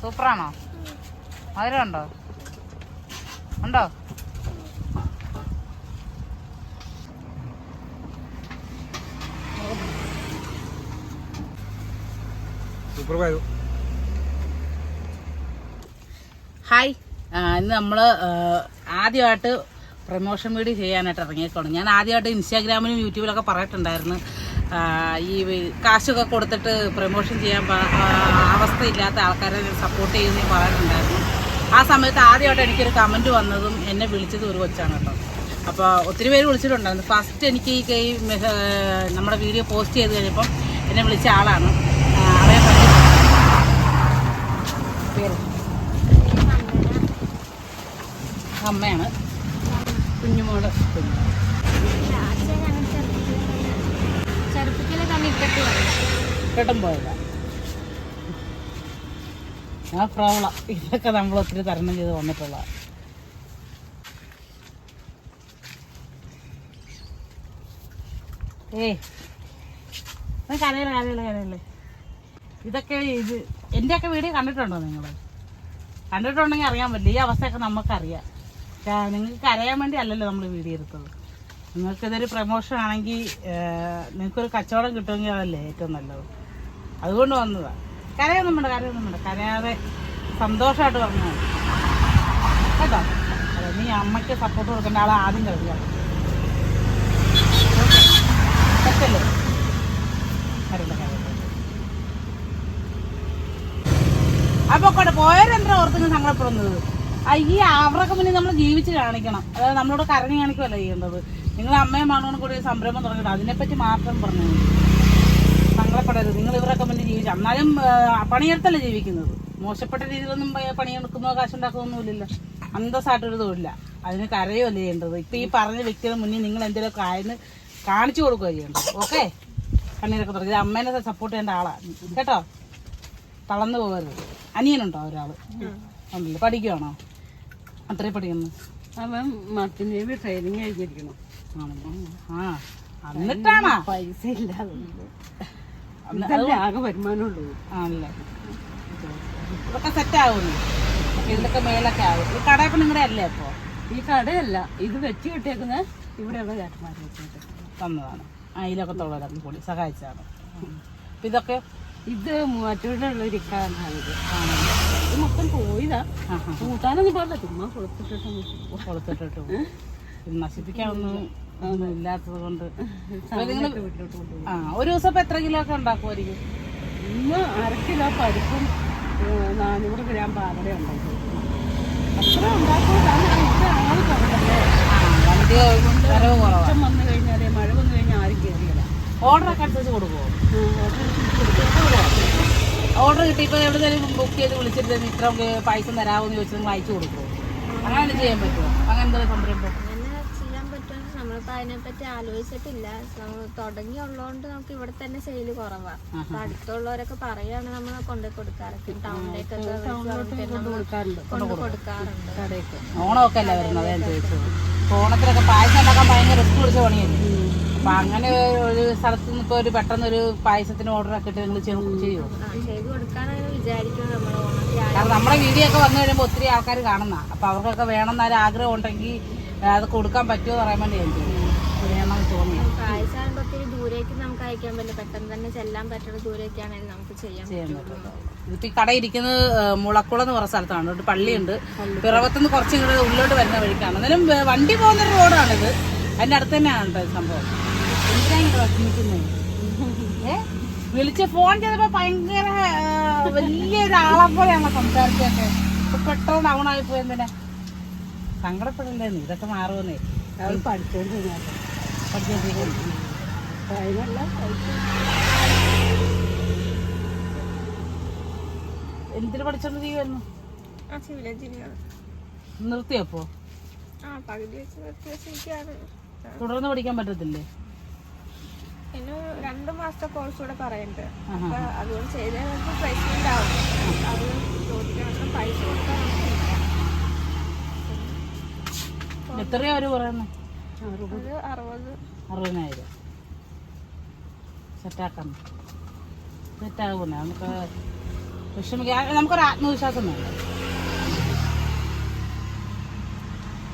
സൂപ്പറാണോ? മധുരം ഉണ്ടോ? ഉണ്ടോ ഹായ് ഇന്ന് നമ്മൾ ആദ്യമായിട്ട് പ്രമോഷൻ വീഡിയോ ചെയ്യാനായിട്ട് ഇറങ്ങിയേക്കാണ് ഞാൻ ആദ്യമായിട്ട് ഇൻസ്റ്റാഗ്രാമിലും യൂട്യൂബിലൊക്കെ പറഞ്ഞിട്ടുണ്ടായിരുന്നു. ഈ കാശൊക്കെ കൊടുത്തിട്ട് പ്രൊമോഷൻ ചെയ്യാൻ അവസ്ഥയില്ലാത്ത ആൾക്കാരെ സപ്പോർട്ട് ചെയ്യുന്നതും പറഞ്ഞിട്ടുണ്ടായിരുന്നു. ആ സമയത്ത് ആദ്യമായിട്ട് എനിക്കൊരു കമന്റ് വന്നതും എന്നെ വിളിച്ചത് ഒരു കൊച്ചാണ് കേട്ടോ. അപ്പോൾ ഒത്തിരി പേര് വിളിച്ചിട്ടുണ്ടായിരുന്നു. ഫസ്റ്റ് എനിക്ക് ഈ കൈ നമ്മുടെ വീഡിയോ പോസ്റ്റ് ചെയ്ത് കഴിഞ്ഞപ്പം എന്നെ വിളിച്ച ആളാണ്. അവരെ അമ്മയാണ്. കുഞ്ഞുമോൾ. കുഞ്ഞു ചെറുപ്പത്തിലെ തന്നെ ഇട്ടിട്ട് വന്നു കേട്ടും പോയതാ. ആ പ്രോബ്ലം ഇതൊക്കെ നമ്മൾ ഒത്തിരി തരണം ചെയ്ത് വന്നിട്ടുള്ള ഇതൊക്കെ ഇത് എന്റെയൊക്കെ വീഡിയോ കണ്ടിട്ടുണ്ടോ നിങ്ങൾ കണ്ടിട്ടുണ്ടെങ്കിൽ അറിയാൻ പറ്റില്ല. ഈ അവസ്ഥയൊക്കെ നമുക്കറിയാം. നിങ്ങൾക്ക് കരയാൻ വേണ്ടി അല്ലല്ലോ നമ്മൾ വീഡിയോ എടുത്തത് നിങ്ങൾക്ക് പ്രമോഷൻ ആണെങ്കിൽ നിങ്ങൾക്കൊരു കച്ചവടം കിട്ടുമെങ്കിൽ അതല്ലേ ഏറ്റവും നല്ലത്. അതുകൊണ്ട് വന്നതാണ് കരയൊന്നും വേണ്ട കരയൊന്നും വേണ്ട. കരയാതെ സന്തോഷമായിട്ട് പറഞ്ഞു കേട്ടോ? അതെ നീ അമ്മയ്ക്ക് സപ്പോർട്ട് കൊടുക്കേണ്ട ആളെ ആദ്യം കരുതുക. പറ്റല്ലേ? കരണ്ട അപ്പൊ കൂടെ പോയവരെന്താ ഓർത്തുങ്ങൾ സങ്കടപ്പെടുന്നത്? ഈ അവരൊക്കെ മുന്നിൽ നമ്മൾ ജീവിച്ച് കാണിക്കണം. അതായത് നമ്മളോട് കരഞ്ഞു കാണിക്കുമല്ല ചെയ്യേണ്ടത്? നിങ്ങൾ അമ്മയും മണോനും കൂടി സംരംഭം തുടങ്ങിയിട്ട് അതിനെപ്പറ്റി മാത്രം പറഞ്ഞു? സങ്കടപ്പെടരുത്. നിങ്ങൾ ഇവരൊക്കെ മുന്നിൽ ജീവിച്ചു എന്നാലും പണിയെടുത്തല്ല ജീവിക്കുന്നത്? മോശപ്പെട്ട രീതിയിലൊന്നും പണിയെടുക്കുന്നോ കാശുണ്ടാക്കുന്നൊന്നുമില്ലല്ലോ അന്തസ്സായിട്ടൊരു തൊഴിലില്ല. അതിന് കരയുമല്ല ചെയ്യേണ്ടത്? ഇപ്പം ഈ പറഞ്ഞ വ്യക്തിയുടെ മുന്നിൽ നിങ്ങൾ എന്തെങ്കിലുമൊക്കെ ആയെന്ന് കാണിച്ചു കൊടുക്കുക ചെയ്യേണ്ടത്. ഓക്കെ? കണ്ണീരൊക്കെ തുടങ്ങി അമ്മേനെ സപ്പോർട്ട് ചെയ്യേണ്ട ആളാണ് കേട്ടോ? തളർന്നു പോകരുത്. അനിയനുണ്ടോ ഒരാൾ ഉണ്ടല്ലോ? പഠിക്കുവാണോ? അത്രയും പഠിക്കുന്നു. അവൻ മത്തിനേവി ട്രെയിനിങ് കഴിഞ്ഞിരിക്കണം എന്നിട്ടാണോ പൈസ ഇല്ലാതെ ആകെ വരുമാനമുള്ളൂ. ആണല്ലേ. ഇതൊക്കെ സെറ്റ് ആവുന്നു ഇതിലൊക്കെ മേലൊക്കെ ആവും. ഈ കടയൊക്കെ നിങ്ങളുടെ അല്ലേ അപ്പോ ഈ കടയല്ല. ഇത് വെച്ച് കിട്ടിയേക്കുന്ന ഇവിടെയുള്ള ചേട്ടന്മാർ വെച്ചിട്ട് തന്നതാണ്. അയിലൊക്കത്തുള്ളവരൊക്കെ കൂടി സഹായിച്ചതാണ്. ഉം. അപ്പൊ ഇതൊക്കെ ഇത് മൂവാറ്റൂരിലുള്ള ഒരു ഇക്കാരനാണിത് ഇത്. മൊത്തം പോയതാ. കൂട്ടാനൊന്നും പാടില്ല. ചുമ്മാ കൊളുത്തിട്ടിട്ട്. ഇത് നശിപ്പിക്കാനൊന്നും ഒന്നും ഇല്ലാത്തത് കൊണ്ട് ആ ഒരു ദിവസം ഇപ്പൊ എത്ര കിലോ ഒക്കെ ഉണ്ടാക്കുമായിരിക്കും? ഇന്ന് അര കിലോ പരിപ്പും നാനൂറ് ഗ്രാം പാലട ഉണ്ടാക്കും. അത്ര ഉണ്ടാക്കും കാരണം ഇത് ആൾ കുറവല്ലേ ആ വണ്ടി വരവ് കുറവാണ് വെളിച്ചം വന്നു കഴിഞ്ഞാലേ മഴ വന്നു കഴിഞ്ഞാൽ ആരും കയറിയില്ല ഓർഡറൊക്കെ അനുസരിച്ച് കൊടുക്കുമോ ഓർഡർ കിട്ടിയപ്പോൾ എവിടെയെങ്കിലും ബുക്ക് ചെയ്ത് വിളിച്ചിട്ട് ഇത്ര പൈസ തരാമോ എന്ന് ചോദിച്ചാൽ വായിച്ചു കൊടുക്കുമോ അങ്ങനെ ചെയ്യാൻ പറ്റുമോ അങ്ങനെ എന്തെങ്കിലും സംരംഭം? നമ്മളിപ്പോ അതിനെപ്പറ്റി ആലോചിച്ചിട്ടില്ല. തുടങ്ങിയുള്ളതുകൊണ്ട് നമുക്ക് ഇവിടെ തന്നെ സെയിൽ കുറവാ. അപ്പൊ അടുത്തുള്ളവരൊക്കെ പറയാണ് നമ്മൾ കൊണ്ടു കൊടുക്കാറൊക്കെ. ടൗണിലേക്കൊക്കെ കൊണ്ട് കൊടുക്കാറുണ്ട്. കടയൊക്കെ. ഓണമൊക്കെ അല്ലേ വരുന്നത്? ഞാൻ ചോദിച്ചത്. ഇപ്പൊ പായസം ഉണ്ടാക്കാൻ ഭയങ്കര റിസ്ക് പിടിച്ച പണിയല്ലേ? അപ്പൊ അങ്ങനെ ഒരു സ്ഥലത്ത് നിന്ന് ഇപ്പോൾ ഒരു പെട്ടെന്ന് ഒരു പായസത്തിന് ഓർഡർ ഒക്കെ ഇട്ട് നിങ്ങൾ ചെയ്യുമോ കാരണം നമ്മുടെ വീഡിയോ ഒക്കെ വന്നു കഴിയുമ്പോൾ ഒത്തിരി ആൾക്കാർ കാണുന്ന അപ്പൊ അവർക്കൊക്കെ വേണമെന്നൊരു ആഗ്രഹം ഉണ്ടെങ്കിൽ അത് കൊടുക്കാൻ പറ്റുമോ എന്ന് പറയാൻ വേണ്ടി ഞാൻ ആകുമ്പോൾ ഒത്തിരി ദൂരേക്ക് നമുക്ക് അയക്കാൻ പറ്റില്ല. പെട്ടെന്ന് തന്നെ ചെല്ലാൻ പറ്റുന്ന ദൂരേക്കാണെങ്കിൽ നമുക്ക് ചെയ്യാൻ ചെയ്യാൻ പറ്റുള്ളൂ. പറ്റുള്ളൂ. ഇതിപ്പോ ഈ കട ഇരിക്കുന്നത് ഏഹ്, മുളക്കുളം എന്ന് പറഞ്ഞ സ്ഥലത്താണ്. ഒരു പള്ളിയുണ്ട്. പിറവത്തുനിന്ന് കുറച്ച് ഇങ്ങോട്ട് ഉള്ളിലോട്ട് വരുന്ന വഴിക്കാണ്. എന്നാലും വണ്ടി പോകുന്ന ഒരു റോഡാണിത്. അതിന്റെ അടുത്ത് തന്നെയാണ് സംഭവം. വിളിച്ച് ഫോൺ ചെയ്തപ്പോ ഭയങ്കര വലിയൊരാളെ വലിയൊരു ആളെ പോലെയാണ് സംസാരിച്ചൊക്കെ പെട്ടെന്ന് ഡൗൺ ആയി എന്തിനാ? സങ്കടപ്പെടല്ലേ നീ ഇതൊക്കെ മാറുമെന്നേ. അവൾ പഠിച്ചോണ്ട് ഞാൻ പഠിച്ചോണ്ടിരിക്കുന്നു. എന്തിനു പഠിച്ചോണ്ടിരിക്കുവായിരുന്നു ആ സിവിൽ എഞ്ചിനീയർ നിർത്തിയപ്പോ പകുതി വെച്ച് തുടർന്ന് പഠിക്കാൻ പറ്റത്തില്ലേ? പിന്നെ രണ്ട് മാസത്തെ കോഴ്സ് കൂടെ പറയുന്നുണ്ട് അപ്പൊ അതുകൊണ്ട് ചെയ്താൽ പൈസ പ്ലേസ്മെന്റ് ആവും അത് ചോദിക്കണം പൈസ കൊടുക്കാനൊന്നുമില്ല എത്രയാ അവർ പറയുന്നത് അത് അറുപത്. അറുപതിനായിരം. സെറ്റാക്കണം സെറ്റാകുന്നേ നമുക്ക് വിഷമിക്കാൻ നമുക്കൊരു ആത്മവിശ്വാസം വേണം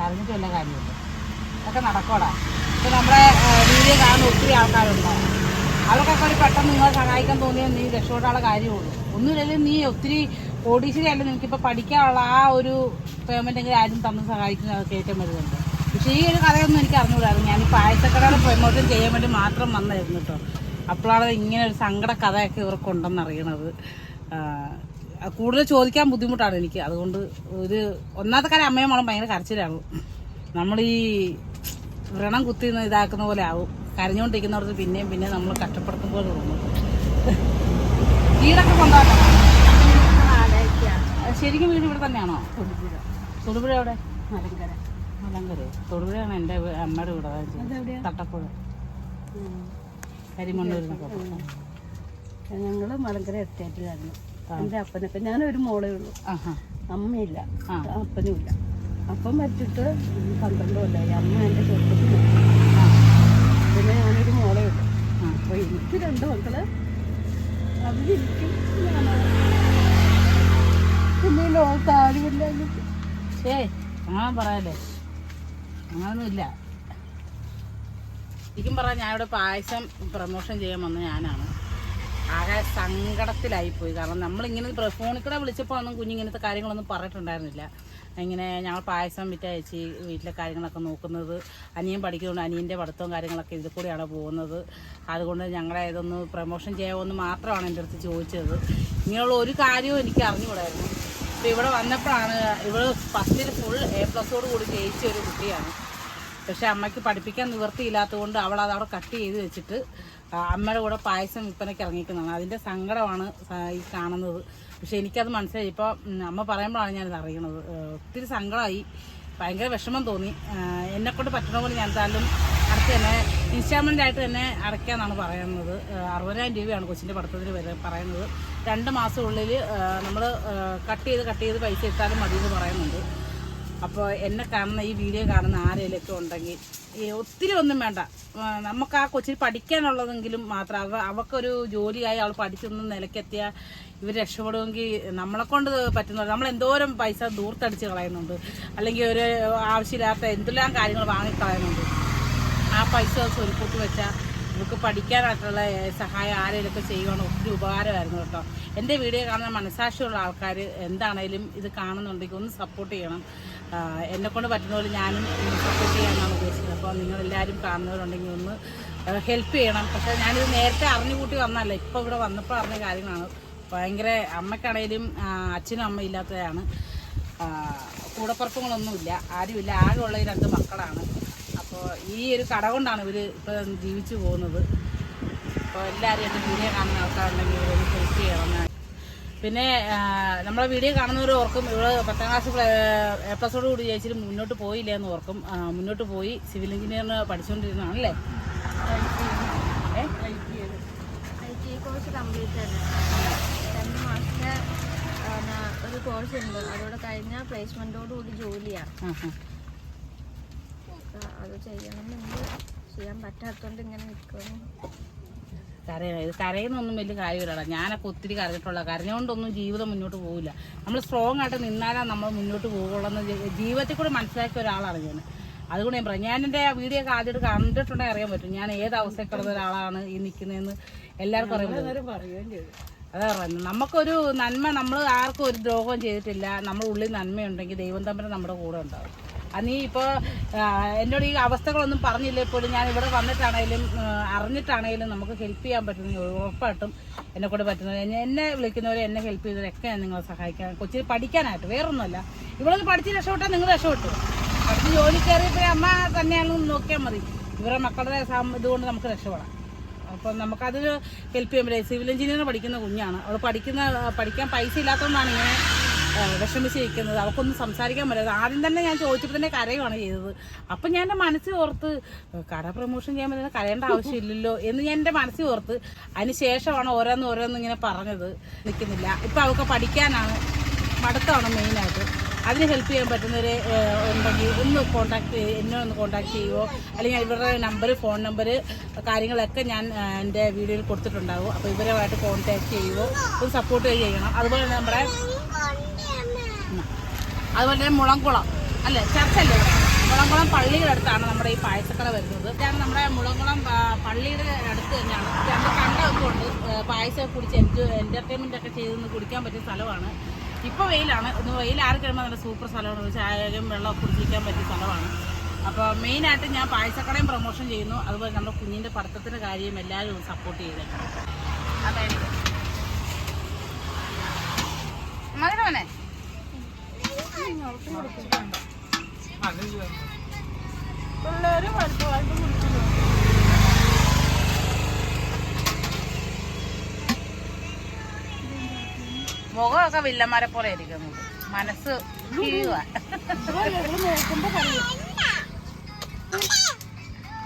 അറിഞ്ഞിട്ട് വല്ല കാര്യമില്ല അതൊക്കെ നടക്കോടാ. ഇപ്പം നമ്മുടെ വീഡിയോ കാണുന്ന ഒത്തിരി ആൾക്കാരുണ്ടാവും അവർക്കൊക്കെ ഒരു പെട്ടെന്ന് നിങ്ങളെ സഹായിക്കാൻ തോന്നിയാൽ നീ രക്ഷപ്പെടാനുള്ള കാര്യമുള്ളൂ. ഒന്നുമില്ലെങ്കിലും നീ ഒത്തിരി ഓഡീഷണി അല്ല നിനക്കിപ്പോൾ പഠിക്കാനുള്ള ആ ഒരു പേയ്മെന്റ് എങ്കിലും ആരും തന്ന് സഹായിക്കുന്ന ഏറ്റവും വലുതുണ്ട്. പക്ഷേ ഈ ഒരു കഥയൊന്നും എനിക്ക് അറിഞ്ഞുകൂടായിരുന്നു. ഞാൻ ഈ പായസക്കടയുടെ പ്രൊമോഷൻ ചെയ്യാൻ വേണ്ടി മാത്രം വന്നായിരുന്നു കേട്ടോ. അപ്പോഴാണ് ഇങ്ങനെ ഒരു സങ്കട കഥയൊക്കെ ഇവർക്കുണ്ടെന്ന് അറിയണത്. കൂടുതൽ ചോദിക്കാൻ ബുദ്ധിമുട്ടാണ് എനിക്ക്. അതുകൊണ്ട് ഒരു ഒന്നാമത്തെ കാര്യം അമ്മയും മോളും ഭയങ്കര കരച്ചിലാകും നമ്മൾ ഈ വ്രണം കുത്തി ഇതാക്കുന്ന പോലെ ആവും. കരഞ്ഞുകൊണ്ടിരിക്കുന്നവർക്ക് പിന്നെയും പിന്നെ നമ്മൾ കഷ്ടപ്പെടുത്തുമ്പോൾ തോന്നും. വീടൊക്കെ വാടകയ്ക്കാണ് ശരിക്കും വീട് ഇവിടെ തന്നെയാണോ? തൊടുപുഴ. എവിടെ? മലങ്കര. മലങ്കര. തൊടുപുഴയാണ് എന്റെ അമ്മയുടെ വീട് തട്ടപ്പുഴ. കരിമണ്ണൂരിനൊക്കെ ഞങ്ങൾ മലങ്കര എസ്റ്റേറ്റിലായിരുന്നു എന്റെ അപ്പനൊക്കെ ഞാനൊരു മോളേ ഉള്ളൂ. ആഹാ. അമ്മയില്ല. അപ്പനും ഇല്ല അപ്പം മരിച്ചിട്ട് പന്ത്രണ്ട് കൊല്ലമായി അമ്മ എന്റെ ചെറുപ്പത്തിൽ പിന്നെ ഞാനൊരു മോളെ ഉള്ളൂ. ആ. അപ്പൊ എനിക്ക് രണ്ട് മക്കൾ. അവരിക്കും ഞാൻ പിന്നെ ഈ ലോകത്ത് ആരുമില്ല ഏ അങ്ങനെ പറയാല്ലേ? അങ്ങനൊന്നുമില്ല. ശരിക്കും പറഞ്ഞാൽ ഞാൻ ഇവിടെ പായസം പ്രമോഷൻ ചെയ്യാൻ വന്ന ഞാനാണ്. ആകെ സങ്കടത്തിലായിപ്പോയി. കാരണം നമ്മളിങ്ങനെ ഫോണിൽ കൂടെ വിളിച്ചപ്പോൾ ഒന്നും കുഞ്ഞിങ്ങനത്തെ കാര്യങ്ങളൊന്നും പറഞ്ഞിട്ടുണ്ടായിരുന്നില്ല. ഇങ്ങനെ ഞങ്ങൾ പായസം വിറ്റയച്ച് വീട്ടിലെ കാര്യങ്ങളൊക്കെ നോക്കുന്നത്. അനിയൻ പഠിക്കുന്നുണ്ട്. അനിയന്റെ പഠിത്തവും കാര്യങ്ങളൊക്കെ ഇതിൽ കൂടെയാണ് പോകുന്നത്. അതുകൊണ്ട് ഞങ്ങളെ ഇതൊന്ന് പ്രമോഷൻ ചെയ്യാമെന്ന് മാത്രമാണ് എന്റെ അടുത്ത് ചോദിച്ചത്. ഇങ്ങനെയുള്ള ഒരു കാര്യവും എനിക്ക് അറിഞ്ഞുകൂടായിരുന്നു. അപ്പോൾ ഇവിടെ വന്നപ്പോഴാണ് ഇവൾ ഫസ്റ്റിൽ ഫുൾ എ പ്ലസോട് കൂടി ജയിച്ച ഒരു കുട്ടിയാണ്. പക്ഷെ അമ്മയ്ക്ക് പഠിപ്പിക്കാൻ നിവൃത്തിയില്ലാത്തതുകൊണ്ട് അവൾ അത് അവിടെ കട്ട് ചെയ്ത് വെച്ചിട്ട് അമ്മയുടെ കൂടെ പായസം വിൽപ്പനയ്ക്ക് ഇറങ്ങിക്കുന്നതാണ്. അതിന്റെ സങ്കടമാണ് ഈ കാണുന്നത്. പക്ഷെ എനിക്കത് മനസ്സിലായി. ഇപ്പോൾ അമ്മ പറയുമ്പോഴാണ് ഞാനിത് അറിയണത്. ഒത്തിരി സങ്കടമായി. ഭയങ്കര വിഷമം തോന്നി. എന്നെ കൊണ്ട് പറ്റണ പോലെ ഞാൻ എന്തായാലും അടുത്ത് തന്നെ ഇൻസ്റ്റാൾമെന്റ് ആയിട്ട് തന്നെ അടയ്ക്കാന്നാണ് പറയുന്നത്. അറുപതിനായിരം രൂപയാണ് കൊച്ചിന്റെ പഠിത്തത്തിന് വരെ പറയുന്നത്. രണ്ട് മാസമുള്ളിൽ നമ്മൾ കട്ട് ചെയ്ത് കട്ട് ചെയ്ത് പൈസ എത്താലും മതി എന്ന് പറയുന്നുണ്ട്. അപ്പോൾ എന്നെ കാണുന്ന ഈ വീഡിയോ കാണുന്ന ആരെങ്കിലൊക്കെ ഉണ്ടെങ്കിൽ ഒത്തിരി ഒന്നും വേണ്ട. നമുക്ക് ആ കൊച്ചിന് പഠിക്കാനുള്ളതെങ്കിലും മാത്രം. അവ അവക്കൊരു ജോലിയായി അവൾ പഠിച്ചൊന്ന് നിലക്കെത്തിയ ഇവർ രക്ഷപ്പെടുമെങ്കിൽ നമ്മളെ കൊണ്ട് പറ്റുന്ന നമ്മൾ എന്തോരം പൈസ ദൂർത്തടിച്ച് കളയുന്നുണ്ട്. അല്ലെങ്കിൽ ഒരു ആവശ്യമില്ലാത്ത എന്തെല്ലാം കാര്യങ്ങൾ വാങ്ങിക്കളയുന്നുണ്ട്. ആ പൈസ സ്വരുക്കൂട്ടി വെച്ചാൽ ഇവർക്ക് പഠിക്കാനായിട്ടുള്ള സഹായം ആരെങ്കിലുമൊക്കെ ചെയ്യുകയാണ് ഒത്തിരി ഉപകാരമായിരുന്നു കേട്ടോ. എന്റെ വീഡിയോ കാണുന്ന മനസാക്ഷിയുള്ള ആൾക്കാർ എന്താണേലും ഇത് കാണുന്നുണ്ടെങ്കിൽ ഒന്ന് സപ്പോർട്ട് ചെയ്യണം. എന്നെക്കൊണ്ട് പറ്റുന്ന പോലെ ഞാനും സപ്പോർട്ട് ചെയ്യാനാണ് ഉദ്ദേശിച്ചത്. അപ്പോൾ നിങ്ങളെല്ലാവരും കാണുന്നവരുണ്ടെങ്കിൽ ഒന്ന് ഹെൽപ്പ് ചെയ്യണം. പക്ഷേ ഞാനിത് നേരത്തെ അറിഞ്ഞുകൂട്ടി വന്നല്ല ഇപ്പോൾ ഇവിടെ വന്നപ്പോൾ അറിഞ്ഞ കാര്യങ്ങളാണ്. ഭയങ്കര അമ്മയ്ക്കാണേലും അച്ഛനും അമ്മ ഇല്ലാത്തതാണ്. ആ, കൂടപ്പുറപ്പുകളൊന്നുമില്ല. ആരുമില്ല. ആകെയുള്ള രണ്ട് മക്കളാണ്. അപ്പോൾ ഈ ഒരു കട കൊണ്ടാണ് ഇവർ ഇപ്പം ജീവിച്ചു പോകുന്നത്. അപ്പോൾ എല്ലാവരും എന്റെ വീഡിയോ കാണുന്ന ആൾക്കാരുണ്ടെങ്കിൽ ഇവരൊന്ന് ഹെൽപ്പ് ചെയ്യണം പിന്നെ നമ്മളെ വീഡിയോ കാണുന്നവർ ഓർക്കും ഇവൾ പത്താം ക്ലാസ് എ പ്ലസോട് കൂടി ജയിച്ചിട്ട് മുന്നോട്ട് പോയില്ല എന്ന് ഓർക്കും മുന്നോട്ട് പോയി സിവിൽ എഞ്ചിനീയറിന് പഠിച്ചുകൊണ്ടിരുന്നതാണല്ലേ ഒരു കോഴ്സ് ഉണ്ട്. അതോടെ കഴിഞ്ഞാൽ പ്ലേസ്മെന്റോടുകൂടി ജോലിയാണ് അത് ചെയ്യണമെന്നുണ്ട് ചെയ്യാൻ പറ്റാത്തതുകൊണ്ട് ഇങ്ങനെ നിൽക്കുന്നു കരയ ഇത് കരയുന്നൊന്നും വലിയ കാര്യമില്ലടാ. ഞാനൊക്കെ ഒത്തിരി കരഞ്ഞിട്ടുള്ള കരഞ്ഞുകൊണ്ടൊന്നും ജീവിതം മുന്നോട്ട് പോകില്ല നമ്മൾ സ്ട്രോങ് ആയിട്ട് നിന്നാലാ നമ്മൾ മുന്നോട്ട് പോകുള്ളൂ ജീവിതത്തിൽ കൂടെ മനസ്സിലാക്കിയ ഒരാളാണ് ഞാൻ. അതുകൊണ്ട് ഞാൻ പറയാം. ഞാൻ എന്റെ വീഡിയോ ഒക്കെ ആദ്യമായിട്ട് കണ്ടിട്ടുണ്ടെങ്കിൽ അറിയാൻ പറ്റും. ഞാൻ ഏത് അവസ്ഥയിൽ കിടന്ന ഒരാളാണ് ഈ നിൽക്കുന്നതെന്ന് എല്ലാവർക്കും അറിയാൻ ചെയ്തു. അതാ പറയുന്നത് നമുക്കൊരു നന്മ നമ്മൾ ആർക്കും ഒരു ദ്രോഹം ചെയ്തിട്ടില്ല. നമ്മുടെ ഉള്ളിൽ നന്മയുണ്ടെങ്കിൽ ദൈവം തമ്മിൽ നമ്മുടെ കൂടെ ഉണ്ടാവും. അത് നീ ഇപ്പോൾ എന്നോട് ഈ അവസ്ഥകളൊന്നും പറഞ്ഞില്ലേ പോലും? ഞാൻ ഇവിടെ വന്നിട്ടാണേലും അറിഞ്ഞിട്ടാണേലും നമുക്ക് ഹെൽപ്പ് ചെയ്യാൻ പറ്റുന്ന ഉറപ്പായിട്ടും എന്നെ കൂടെ പറ്റുന്നത് എന്നെ- വിളിക്കുന്നവരെ എന്നെ ഹെൽപ്പ് ചെയ്തവരൊക്കെ ഞാൻ നിങ്ങളെ സഹായിക്കാൻ കൊച്ചിന് പഠിക്കാനായിട്ട് വേറൊന്നുമല്ല. ഇവിടെ പഠിച്ച് രക്ഷപ്പെട്ടാൽ നിങ്ങൾ രക്ഷപ്പെട്ടു. പഠിച്ച് ജോലി കയറിയപ്പോഴേ അമ്മ തന്നെയാണെന്ന് നോക്കിയാൽ മതി. ഇവരുടെ മക്കളുടെ ഇതുകൊണ്ട് നമുക്ക് രക്ഷപ്പെടാം. അപ്പം നമുക്കതിന് ഹെൽപ്പ് ചെയ്യാൻ പറ്റില്ല സിവിൽ എഞ്ചിനീയർ പഠിക്കുന്ന കുഞ്ഞാണ്. അവൾ പഠിക്കുന്ന പഠിക്കാൻ പൈസ ഇല്ലാത്തതുകൊണ്ടാണ് ഇങ്ങനെ വിഷമിച്ച് വിഷമിച്ചിരിക്കുന്നത്. അവൾക്കൊന്നും സംസാരിക്കാൻ പറ്റില്ല. ആദ്യം തന്നെ ഞാൻ ചോദിച്ചപ്പോൾ തന്നെ കരയുവാണ് ചെയ്തത്. അപ്പം ഞാൻ എന്റെ മനസ്സിൽ ഓർത്ത് കട പ്രൊമോഷൻ ചെയ്യാൻ പറ്റുന്ന കരയേണ്ട ആവശ്യമില്ലല്ലോ എന്ന് ഞാൻ എന്റെ മനസ്സിൽ ഓർത്ത് അതിന് ശേഷമാണ് ഓരോന്ന് ഓരോന്ന് ഇങ്ങനെ പറഞ്ഞത്. നിൽക്കുന്നില്ല. ഇപ്പം അവൾക്ക് പഠിക്കാനാണ് മടുത്താണ് മെയിനായിട്ട് അതിന് ഹെൽപ്പ് ചെയ്യാൻ പറ്റുന്നവർ ഉണ്ടെങ്കിൽ ഒന്ന് കോൺടാക്ട് എന്നെ ഒന്ന് കോൺടാക്ട് ചെയ്യുമോ അല്ലെങ്കിൽ ഇവരുടെ നമ്പർ ഫോൺ നമ്പർ കാര്യങ്ങളൊക്കെ ഞാൻ എന്റെ വീഡിയോയിൽ കൊടുത്തിട്ടുണ്ടാവും. അപ്പോൾ ഇവരുമായിട്ട് കോൺടാക്ട് ചെയ്യുമോ ഒന്ന് സപ്പോർട്ട് ചെയ്യണം. അതുപോലെ തന്നെ നമ്മുടെ അതുപോലെ തന്നെ മുളംകുളം. അല്ലേ? ചർച്ചല്ലേ? മുളംകുളം പള്ളിയുടെ അടുത്താണ് നമ്മുടെ ഈ പായസക്കട വരുന്നത്. ഇതാണ് നമ്മുടെ മുളംകുളം പള്ളിയുടെ അടുത്ത് തന്നെയാണ്. രണ്ട് കണ്ടൊക്കെ ഉണ്ട്. പായസമൊക്കെ പായസം കുടിച്ച് എൻജോയ് എന്റർടൈൻമെന്റ് ഒക്കെ ചെയ്തൊന്ന് കുടിക്കാൻ പറ്റിയ സ്ഥലമാണ്. ഇപ്പോൾ വെയിലാണ് ഒന്ന് വെയിൽ ആറി കഴിയുമ്പോൾ നല്ല സൂപ്പർ സ്ഥലമാണ് ചായയും വെള്ളമൊക്കെ കുടിച്ചിരിക്കാൻ പറ്റിയ സ്ഥലമാണ് അപ്പോൾ മെയിനായിട്ട് ഞാൻ പായസക്കടയും പ്രൊമോഷൻ ചെയ്യുന്നു അതുപോലെ നമ്മുടെ കുഞ്ഞിന്റെ പഠിത്തത്തിന്റെ കാര്യം എല്ലാവരും സപ്പോർട്ട് ചെയ്തേക്കണം അതായത് മകനെ പിള്ളേര് വലുതായിട്ട് കുടിക്കുന്നു മുഖമൊക്കെ വില്ലന്മാരെ പോലെ ഇരിക്കുന്നത് മനസ്സ്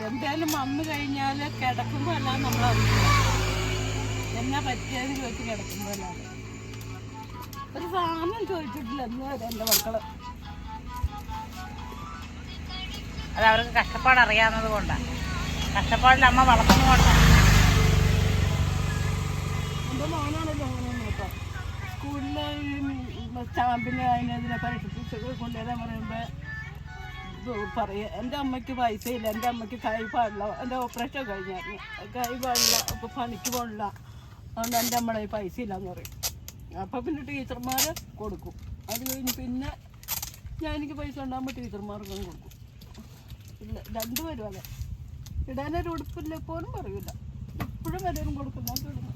എന്തായാലും വന്നു കഴിഞ്ഞാൽ കിടക്കുമ്പോ അല്ല നമ്മള എന്നാ പറ്റിയാലും ചോദിച്ച് കിടക്കുമ്പോ അല്ല ഒരു സാധനം ചോദിച്ചിട്ടില്ല എന്ന് എന്റെ മക്കൾ. അത് അവർക്ക് കഷ്ടപ്പാട് അറിയാവുന്നത് കൊണ്ടാണ് കഷ്ടപ്പാടിൽ അമ്മ വളർത്തുന്നത് കൊണ്ടാണ് സ്റ്റാമ്പിന് അതിനെതിരെ പരീക്ഷിച്ച് കൊണ്ടുവരാൻ പറയുമ്പോൾ പറയും എന്റെ അമ്മയ്ക്ക് പൈസ ഇല്ല എന്റെ അമ്മയ്ക്ക് കൈ പാടില്ല എന്റെ ഓപ്പറേഷൻ കഴിഞ്ഞായിരുന്നു കൈ പാടില്ല അപ്പോൾ പണിക്ക് പോണില്ല. അതുകൊണ്ട് എന്റെ അമ്മയുടെ പൈസ ഇല്ലയെന്ന് പറയും. അപ്പോൾ പിന്നെ ടീച്ചർമാർ കൊടുക്കും. അത് കഴിഞ്ഞ് പിന്നെ ഞാൻ എനിക്ക് പൈസ ഉണ്ടാകുമ്പോൾ ടീച്ചർമാർക്കും കൊടുക്കും. ഇല്ല രണ്ടുപേരും അതെ. ഇടാനൊരു ഉടുപ്പില്ല പോലും പറയൂല. ഇപ്പോഴും വല്ലവരും കൊടുക്കും ഞാൻ കിടന്നു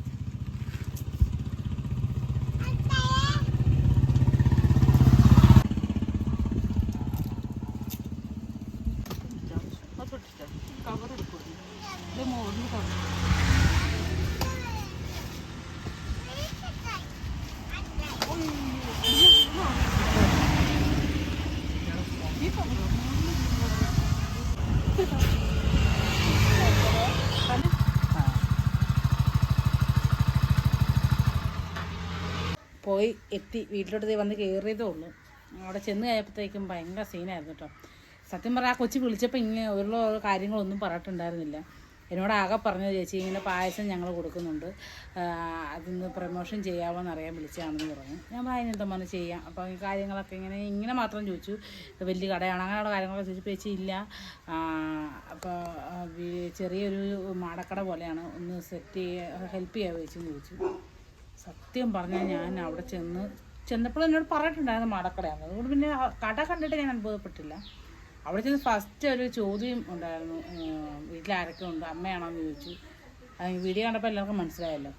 പോയി എത്തി. വീട്ടിലോട്ട് വന്ന് കയറിയതേ ഉള്ളൂ. അവിടെ ചെന്ന് കഴിഞ്ഞപ്പോഴത്തേക്കും ഭയങ്കര സീനായിരുന്നു കേട്ടോ. സത്യം പറഞ്ഞാൽ ആ കൊച്ചി വിളിച്ചപ്പോൾ ഇങ്ങനെ ഉള്ള കാര്യങ്ങളൊന്നും പറഞ്ഞിട്ടുണ്ടായിരുന്നില്ല. എന്നോട് ആകെ പറഞ്ഞത് ചേച്ചി ഇങ്ങനെ പായസം ഞങ്ങൾ കൊടുക്കുന്നുണ്ട്. അതിന്ന് പ്രമോഷൻ ചെയ്യാമോ എന്നറിയാൻ വിളിച്ചതാണെന്ന് പറഞ്ഞു. ഞാൻ പറഞ്ഞു എന്താ പറഞ്ഞു ചെയ്യാം? അപ്പോൾ ഈ കാര്യങ്ങളൊക്കെ ഇങ്ങനെ ഇങ്ങനെ മാത്രം ചോദിച്ചു. വലിയ കടയാണ്. അങ്ങനെയുള്ള കാര്യങ്ങളൊക്കെ ചോദിച്ചപ്പോൾ ചേച്ചി ഇല്ല. അപ്പോൾ ചെറിയൊരു മാടക്കട പോലെയാണ്. ഒന്ന് സെറ്റ് ചെയ്യുക ഹെൽപ്പ് ചെയ്യാമോ ചേച്ചി ചോദിച്ചു. സത്യം പറഞ്ഞാൽ ഞാൻ അവിടെ ചെന്ന് ചെന്നപ്പോൾ എന്നോട് പറഞ്ഞിട്ടുണ്ടായിരുന്നു മാടക്കടയാണ് അതുകൊണ്ട് പിന്നെ കട കണ്ടിട്ട് ഞാൻ അനുഭവപ്പെട്ടില്ല. അവിടെ ചെന്ന് ഫസ്റ്റ് ഒരു ചോദ്യം ഉണ്ടായിരുന്നു വീട്ടിൽ ആരൊക്കെ ഉണ്ട് അമ്മയാണോന്ന് ചോദിച്ചു. വീഡിയോ കണ്ടപ്പോൾ എല്ലാവർക്കും മനസ്സിലായല്ലോ.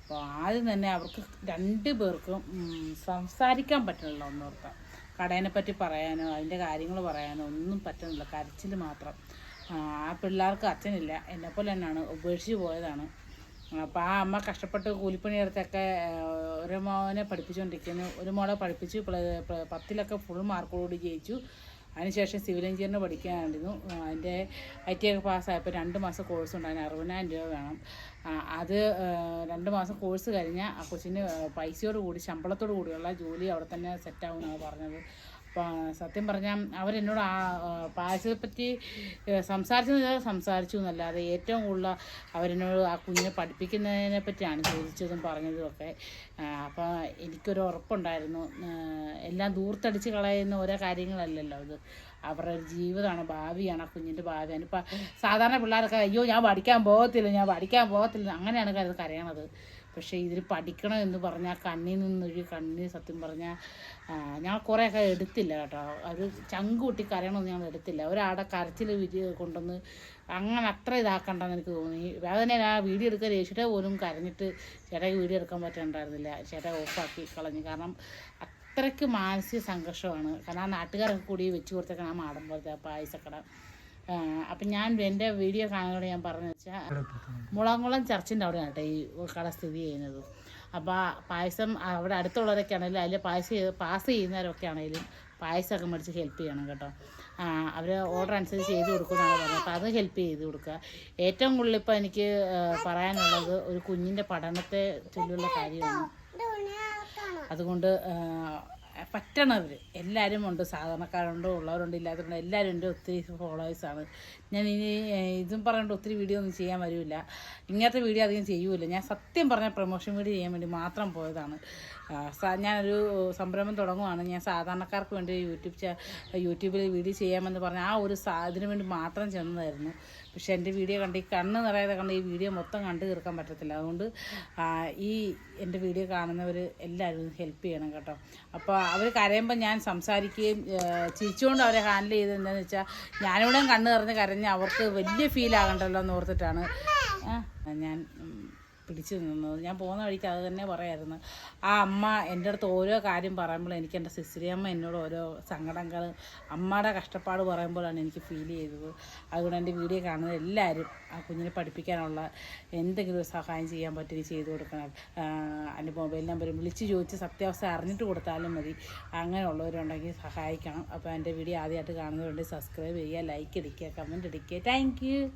അപ്പോൾ ആദ്യം തന്നെ അവർക്ക് രണ്ട് പേർക്കും സംസാരിക്കാൻ പറ്റണല്ലോ ഒന്നോർത്ത. കടേനെ പറ്റി പറയാനോ അതിന്റെ കാര്യങ്ങൾ പറയാനോ ഒന്നും പറ്റുന്നില്ല കരച്ചിൽ മാത്രം. ആ പിള്ളേർക്ക് അച്ഛനില്ല എന്നെപ്പോലെ തന്നെയാണ് ഉപേക്ഷിച്ച് പോയതാണ്. അപ്പോൾ ആ അമ്മ കഷ്ടപ്പെട്ട് കൂലിപ്പണി എടുത്തൊക്കെ ഒരു മോനെ പഠിപ്പിച്ചുകൊണ്ടിരിക്കുന്നു ഒരു മോളെ പഠിപ്പിച്ചു പത്തിലൊക്കെ ഫുൾ മാർക്കോടുകൂടി ജയിച്ചു. അതിനുശേഷം സിവിൽ എഞ്ചിനീയറിന് പഠിക്കാനായിരുന്നു. അതിന്റെ ഐ ടി ഒക്കെ പാസ്സായപ്പോൾ രണ്ട് മാസം കോഴ്സ് ഉണ്ടായിരുന്നു അറുപതിനായിരം രൂപ വേണം. അത് രണ്ട് മാസം കോഴ്സ് കഴിഞ്ഞാൽ ആ കൊച്ചിന് പൈസയോട് കൂടി ശമ്പളത്തോട് കൂടിയുള്ള ജോലി അവിടെ തന്നെ സെറ്റാവും എന്നാണ് പറഞ്ഞത്. സത്യം പറഞ്ഞാൽ അവരെന്നോട് ആ ആ, പായസത്തെ പറ്റി ഏ, സംസാരിച്ചത് സംസാരിച്ചു എന്നല്ലാതെ ഏറ്റവും കൂടുതൽ അവരെന്നോട് ആ കുഞ്ഞിനെ പഠിപ്പിക്കുന്നതിനെ പറ്റിയാണ് ചോദിച്ചതും പറഞ്ഞതും ഒക്കെ. അപ്പോൾ എനിക്കൊരു ഉറപ്പുണ്ടായിരുന്നു. എല്ലാം ദൂർത്തടിച്ച് കളയുന്ന ഓരോ കാര്യങ്ങളല്ലല്ലോ അത് അവരുടെ ജീവിതമാണ് ഭാവിയാണ് ആ കുഞ്ഞിന്റെ ഭാവി. അതിപ്പോൾ സാധാരണ പിള്ളേരൊക്കെ അയ്യോ ഞാൻ പഠിക്കാൻ പോകത്തില്ല ഞാൻ പഠിക്കാൻ പോകത്തില്ല. അങ്ങനെയാണ് കരുത് കരയണത് പക്ഷേ ഇതിൽ പഠിക്കണം എന്ന് പറഞ്ഞാൽ കണ്ണിൽ നിന്നൊരു കണ്ണിന് സത്യം പറഞ്ഞാൽ ഞാൻ കുറേയൊക്കെ എടുത്തില്ല കേട്ടോ. അത് ചങ്ക് കൂട്ടി കരയണമെന്ന് ഞാൻ എടുത്തില്ല. ഒരാടെ കരച്ചിൽ കൊണ്ടുവന്ന് അങ്ങനെ അത്ര ഇതാക്കണ്ടെന്ന് എനിക്ക് തോന്നി. വേദന ആ വീഡിയോ എടുക്കാൻ ചേച്ചിയുടെ പോലും കരഞ്ഞിട്ട് ചേട്ടായി വീഡിയോ എടുക്കാൻ പറ്റുന്നുണ്ടായിരുന്നില്ല ചേട്ടാ ഓഫാക്കി കളഞ്ഞു. കാരണം അത്രയ്ക്ക് മാനസിക സംഘർഷമാണ്. കാരണം ആ നാട്ടുകാരൊക്കെ കൂടി വെച്ച് കൊടുത്തേക്കണം ആ മാടം പോലത്തെ ആ പായസക്കട. അപ്പം ഞാൻ എന്റെ വീഡിയോ കാണാനോട് ഞാൻ പറഞ്ഞു വെച്ചാൽ മുളകുളം ചർച്ചിന്റെ അവിടെയാണ് കേട്ടോ ഈ കട സ്ഥിതി ചെയ്യുന്നത്. അപ്പോൾ പായസം അവിടെ അടുത്തുള്ളവരൊക്കെ ആണെങ്കിലും അതിൽ പായസം പാസ് ചെയ്യുന്നവരൊക്കെ ആണെങ്കിലും പായസമൊക്കെ മേടിച്ച് ഹെൽപ്പ് ചെയ്യണം കേട്ടോ. അവർ ഓർഡർ അനുസരിച്ച് ചെയ്ത് കൊടുക്കുമെന്നാണ് പറഞ്ഞത്. അപ്പോൾ അത് ഹെൽപ്പ് ചെയ്ത് കൊടുക്കുക ഏറ്റവും കൂടുതൽ ഇപ്പോൾ എനിക്ക് പറയാനുള്ളത് ഒരു കുഞ്ഞിന്റെ പഠനത്തെ ചൊല്ലുള്ള കാര്യമാണ്. അതുകൊണ്ട് പറ്റണവർ എല്ലാവരും ഉണ്ട്. സാധാരണക്കാരുണ്ട് ഉള്ളവരുണ്ട് ഇല്ലാത്തവരുണ്ട്. എല്ലാവരും എന്റെ ഒത്തിരി ഫോളോവേഴ്സാണ് ഞാൻ ഇനി ഇതും പറഞ്ഞിട്ട് ഒത്തിരി വീഡിയോ ഒന്നും ചെയ്യാൻ വരില്ല. ഇങ്ങനത്തെ വീഡിയോ അധികം ചെയ്യൂല ഞാൻ സത്യം പറഞ്ഞ പ്രൊമോഷൻ വീഡിയോ ചെയ്യാൻ വേണ്ടി മാത്രം പോയതാണ്. ഞാനൊരു സംരംഭം തുടങ്ങുവാണ്. ഞാൻ സാധാരണക്കാർക്ക് വേണ്ടി യൂട്യൂബ് യൂട്യൂബിൽ വീഡിയോ ചെയ്യാമെന്ന് പറഞ്ഞ ആ ഒരു ഇതിനു വേണ്ടി മാത്രം ചെന്നതായിരുന്നു. പക്ഷെ എന്റെ വീഡിയോ കണ്ട് ഈ കണ്ണ് നിറയാതെ കണ്ട് ഈ വീഡിയോ മൊത്തം കണ്ടു തീർക്കാൻ പറ്റത്തില്ല. അതുകൊണ്ട് ഈ എന്റെ വീഡിയോ കാണുന്നവർ എല്ലാവരും ഹെൽപ്പ് ചെയ്യണം കേട്ടോ. അപ്പോൾ അവർ കരയുമ്പോൾ ഞാൻ സംസാരിക്കുകയും ചിരിച്ചുകൊണ്ട് അവരെ ഹാൻഡിൽ ചെയ്ത് എന്താണെന്ന് വെച്ചാൽ ഞാനിവിടെ കണ്ണ് നിറഞ്ഞ് കരഞ്ഞ് അവർക്ക് വലിയ ഫീൽ ആകണ്ടല്ലോ എന്ന് ഓർത്തിട്ടാണ് ഞാൻ പിടിച്ചു നിന്നത്. ഞാൻ പോകുന്ന വഴിക്ക് അത് തന്നെ പറയായിരുന്നു. ആ അമ്മ എന്റെ അടുത്ത് ഓരോ കാര്യം പറയുമ്പോൾ എനിക്ക് എന്റെ സിസ്റ്റിയമ്മ എന്നോട് ഓരോ സങ്കടങ്ങൾ അമ്മയുടെ കഷ്ടപ്പാട് പറയുമ്പോഴാണ് എനിക്ക് ഫീൽ ചെയ്തത്. അതുകൊണ്ട് എന്റെ വീഡിയോ കാണുന്ന എല്ലാവരും ആ കുഞ്ഞിനെ പഠിപ്പിക്കാനുള്ള എന്തെങ്കിലും സഹായം ചെയ്യാൻ പറ്റുമെങ്കിൽ ചെയ്തു കൊടുക്കണം. എന്റെ മൊബൈൽ നമ്പർ വിളിച്ച് ചോദിച്ച് സത്യാവസ്ഥ അറിഞ്ഞിട്ട് കൊടുത്താലും മതി. അങ്ങനെയുള്ളവരുണ്ടെങ്കിൽ സഹായിക്കണം. അപ്പോൾ എന്റെ വീഡിയോ ആദ്യമായിട്ട് കാണുന്നവരുണ്ടെങ്കിൽ സബ്സ്ക്രൈബ് ചെയ്യുക ലൈക്ക് അടിക്കുക കമന്റ് അടിക്കുക താങ്ക്